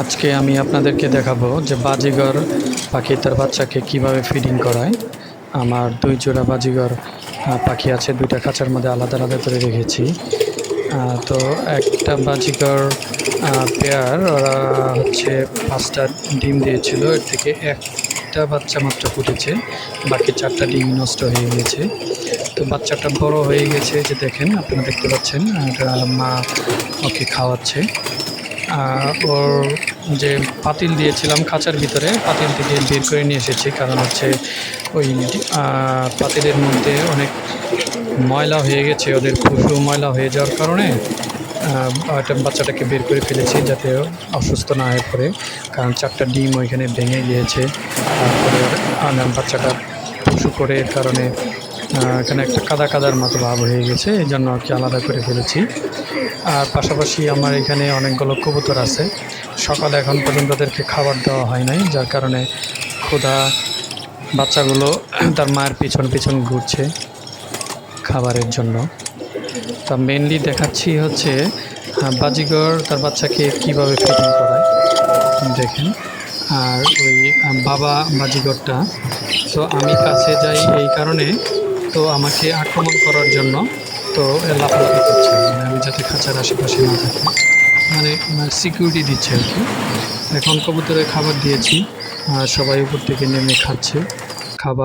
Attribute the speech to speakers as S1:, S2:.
S1: আজকে আমি আপনাদেরকে দেখাবো যে বাজিগর পাখি তার বাচ্চাকে কীভাবে ফিডিং করায়। আমার দুই জোড়া বাজিগর পাখি আছে, দুইটা খাঁচার মধ্যে আলাদা আলাদা করে রেখেছি। তো একটা বাজিগর পেয়ার ওরা হচ্ছে পাঁচটা ডিম দিয়েছিল, এর থেকে একটা বাচ্চা মাত্র ফুটেছে, বাকি চারটা ডিম নষ্ট হয়ে গিয়েছে। তো বাচ্চাটা বড় হয়ে গেছে যে দেখেন, আপনারা দেখতে পাচ্ছেন আর মা ওকে খাওয়াচ্ছে। ওর যে পাতিল দিয়েছিলাম খাঁচার ভিতরে, পাতিল থেকে বের করে নিয়ে এসেছি, কারণ হচ্ছে ওই পাতিলের মধ্যে অনেক ময়লা হয়ে গেছে, ওদের ফুসু ময়লা হয়ে যাওয়ার কারণে বাচ্চাটাকে বের করে ফেলেছি যাতে অসুস্থ না হয়ে পড়ে, কারণ চারটা ডিম ওইখানে ভেঙে গিয়েছে। তারপরে বাচ্চাটা পশু করে কারণে এখানে একটা কাদা কাদার মতো ভাব হয়ে গেছে, এই জন্য আর কি আলাদা করে ফেলেছি। আর পাশাপাশি আমার এখানে অনেকগুলো কবুতর আছে। সকালে এখন পর্যন্ত তাদেরকে খাবার দেওয়া হয় নাই, যার কারণে ক্ষুধা বাচ্চাগুলো তার মায়ের পিছন পিছন ঘুরছে খাবারের জন্য। তা মেনলি দেখাচ্ছি হচ্ছে বাজিগর তার বাচ্চাকে কীভাবে ফিটিং করায়। দেখেন, আর ওই বাবা বাজিগরটা। তো আমি কাছে যাই এই কারণে তো আমাকে আক্রমণ করার জন্য তো লাফালাফি করছে। মানে আমি যাতে খাঁচার আশেপাশে না থাকি। মানে সিকিউরিটি দিচ্ছে আর কি। এখন কবুতরে খাবার দিয়েছি। আর সবাই উপর থেকে নেমে খাচ্ছে।